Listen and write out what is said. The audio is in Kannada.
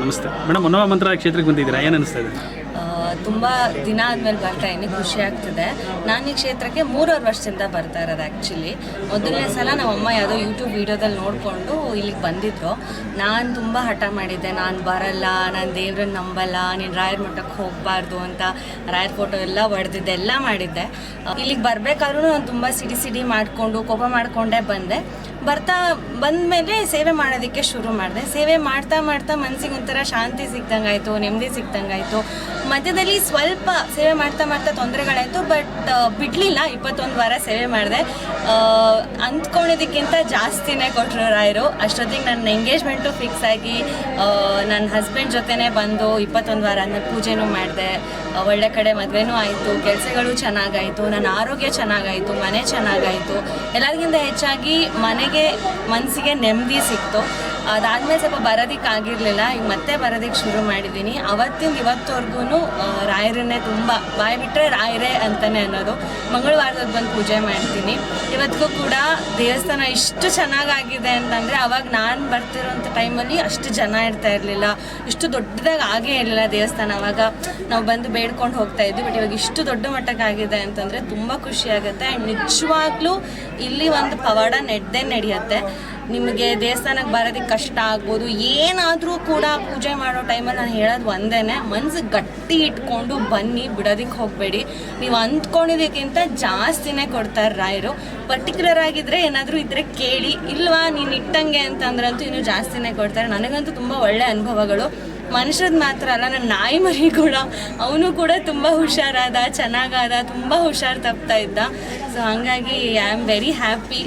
ನಮಸ್ತೆ. ಮೇಡಮ್ ಮನೋಹ ಮಂತ್ರ ಕ್ಷೇತ್ರಕ್ಕೆ ಬಂದಿದ್ದೀರಾ? ಏನು ಅನಿಸ್ತಾ ಇದೆ? ತುಂಬ ದಿನ ಆದಮೇಲೆ ಬರ್ತಾ ಇದ್ದೀನಿ, ಖುಷಿ ಆಗ್ತಿದೆ. ನಾನು ಈ ಕ್ಷೇತ್ರಕ್ಕೆ ಮೂರುವರೆ ವರ್ಷದಿಂದ ಬರ್ತಾ ಇರೋದು ಆ್ಯಕ್ಚುಲಿ ಮೊದಲನೇ ಸಲ ನಮ್ಮ ಅಮ್ಮ ಯಾವುದೋ ಯೂಟ್ಯೂಬ್ ವೀಡಿಯೋದಲ್ಲಿ ನೋಡಿಕೊಂಡು ಇಲ್ಲಿಗೆ ಬಂದಿದ್ರು. ನಾನು ತುಂಬ ಹಠ ಮಾಡಿದ್ದೆ, ನಾನು ಬರಲ್ಲ, ನಾನು ದೇವ್ರನ್ನ ನಂಬಲ್ಲ, ನೀನು ರಾಯರ ಮಠಕ್ಕೆ ಹೋಗಬಾರ್ದು ಅಂತ, ರಾಯರ ಫೋಟೋ ಎಲ್ಲ ಹೊಡೆದಿದ್ದೆ, ಎಲ್ಲ ಮಾಡಿದ್ದೆ. ಇಲ್ಲಿಗೆ ಬರಬೇಕಾದ್ರೂ ನಾನು ತುಂಬ ಸಿಡಿ ಸಿಡಿ ಮಾಡಿಕೊಂಡು, ಕೋಪ ಮಾಡಿಕೊಂಡೇ ಬಂದೆ. ಬರ್ತಾ ಬಂದಮೇಲೆ ಸೇವೆ ಮಾಡೋದಕ್ಕೆ ಶುರು ಮಾಡಿದೆ. ಸೇವೆ ಮಾಡ್ತಾ ಮಾಡ್ತಾ ಮನಸ್ಸಿಗೆ ಒಂಥರ ಶಾಂತಿ ಸಿಕ್ದಂಗಾಯಿತು, ನೆಮ್ಮದಿ ಸಿಕ್ದಂಗಾಯಿತು. ಮಧ್ಯದಲ್ಲಿ ಸ್ವಲ್ಪ ಸೇವೆ ಮಾಡ್ತಾ ಮಾಡ್ತಾ ತೊಂದರೆಗಳಾಯಿತು, ಬಟ್ ಬಿಡಲಿಲ್ಲ. ಇಪ್ಪತ್ತೊಂದು ವಾರ ಸೇವೆ ಮಾಡಿದೆ. ಅಂದ್ಕೊಂಡಿದ್ದಕ್ಕಿಂತ ಜಾಸ್ತಿನೇ ಕೊಟ್ಟರು ರಾಯರು. ಅಷ್ಟೊತ್ತಿಗೆ ನನ್ನ ಎಂಗೇಜ್ಮೆಂಟು ಫಿಕ್ಸ್ ಆಗಿ ನನ್ನ ಹಸ್ಬೆಂಡ್ ಜೊತೆನೇ ಬಂದು ಇಪ್ಪತ್ತೊಂದು ವಾರ ನಾನು ಪೂಜೆನೂ ಮಾಡಿದೆ. ಒಳ್ಳೆ ಕಡೆ ಮದುವೆನೂ ಆಯಿತು. ಕೆಲಸಗಳು ಚೆನ್ನಾಗಾಯಿತು. ನನ್ನ ಆರೋಗ್ಯ ಚೆನ್ನಾಗಾಯಿತು. ಮನೆ ಚೆನ್ನಾಗಾಯಿತು. ಎಲ್ಲರಿಗಿಂತ ಹೆಚ್ಚಾಗಿ ಮನೆಗೆ ಮನಸ್ಸಿಗೆ ನೆಮ್ಮದಿ ಸಿಕ್ತು. ಅದಾದಮೇಲೆ ಸ್ವಲ್ಪ ಬರೋದಕ್ಕೆ ಆಗಿರಲಿಲ್ಲ ಈಗ ಮತ್ತೆ ಬರೋದಿಕ್ಕೆ ಶುರು ಮಾಡಿದ್ದೀನಿ. ಅವತ್ತಿಂದ ಇವತ್ತವರೆಗೂ ರಾಯರನ್ನೇ ತುಂಬ ಬಾಯಿ ಬಿಟ್ಟರೆ ರಾಯರೇ ಅಂತಲೇ ಅನ್ನೋದು. ಮಂಗಳವಾರದಲ್ಲಿ ಬಂದು ಪೂಜೆ ಮಾಡ್ತೀನಿ. ಇವತ್ತಿಗೂ ಕೂಡ ದೇವಸ್ಥಾನ ಇಷ್ಟು ಚೆನ್ನಾಗಾಗಿದೆ ಅಂತಂದರೆ ಅವಾಗ ನಾನು ಬರ್ತಿರೋಂಥ ಟೈಮಲ್ಲಿ ಅಷ್ಟು ಜನ ಇರ್ತಾ ಇರಲಿಲ್ಲ. ಇಷ್ಟು ದೊಡ್ಡದಾಗಿ ಆಗೇ ಇರಲಿಲ್ಲ ದೇವಸ್ಥಾನ ಅವಾಗ. ನಾವು ಬಂದು ಬೇಡ್ಕೊಂಡು ಹೋಗ್ತಾ ಇದ್ವಿ, ಬಟ್ ಇವಾಗ ಇಷ್ಟು ದೊಡ್ಡ ಮಟ್ಟಕ್ಕೆ ಆಗಿದೆ ಅಂತಂದರೆ ತುಂಬ ಖುಷಿಯಾಗುತ್ತೆ ಆ್ಯಂಡ್ ನಿಜವಾಗ್ಲೂ ಇಲ್ಲಿ ಒಂದು ಪವಾಡ ನೆಡ್ದೇ ನಡೆಯುತ್ತೆ. ನಿಮಗೆ ದೇವಸ್ಥಾನಕ್ಕೆ ಬರೋದಕ್ಕೆ ಕಷ್ಟ ಆಗ್ಬೋದು. ಏನಾದರೂ ಕೂಡ ಪೂಜೆ ಮಾಡೋ ಟೈಮಲ್ಲಿ ನಾನು ಹೇಳೋದು ಒಂದೇ ಮನ್ಸು ಗಟ್ಟಿ ಇಟ್ಕೊಂಡು ಬನ್ನಿ, ಬಿಡೋದಕ್ಕೆ ಹೋಗಬೇಡಿ. ನೀವು ಅಂದ್ಕೊಂಡಿದ್ದಕ್ಕಿಂತ ಜಾಸ್ತಿನೇ ಕೊಡ್ತಾರೆ ರಾಯರು. ಪರ್ಟಿಕ್ಯುಲರ್ ಆಗಿದ್ದರೆ ಏನಾದರೂ ಇದ್ದರೆ ಕೇಳಿ, ಇಲ್ವಾ ನೀನು ಇಟ್ಟಂಗೆ ಅಂತಂದ್ರಂತೂ ಇನ್ನೂ ಜಾಸ್ತಿನೇ ಕೊಡ್ತಾರೆ. ನನಗಂತೂ ತುಂಬ ಒಳ್ಳೆ ಅನುಭವಗಳು. ಮನುಷ್ಯದ ಮಾತ್ರ ಅಲ್ಲ ನನ್ನ ನಾಯಿ ಮರಿ ಕೂಡ, ಅವನು ಕೂಡ ತುಂಬ ಹುಷಾರಾದ, ಚೆನ್ನಾಗಾದ, ತುಂಬ ಹುಷಾರು ತಪ್ತಾ ಇದ್ದ. ಸೊ ಹಾಗಾಗಿ ಐ ಆಮ್ ವೆರಿ ಹ್ಯಾಪಿ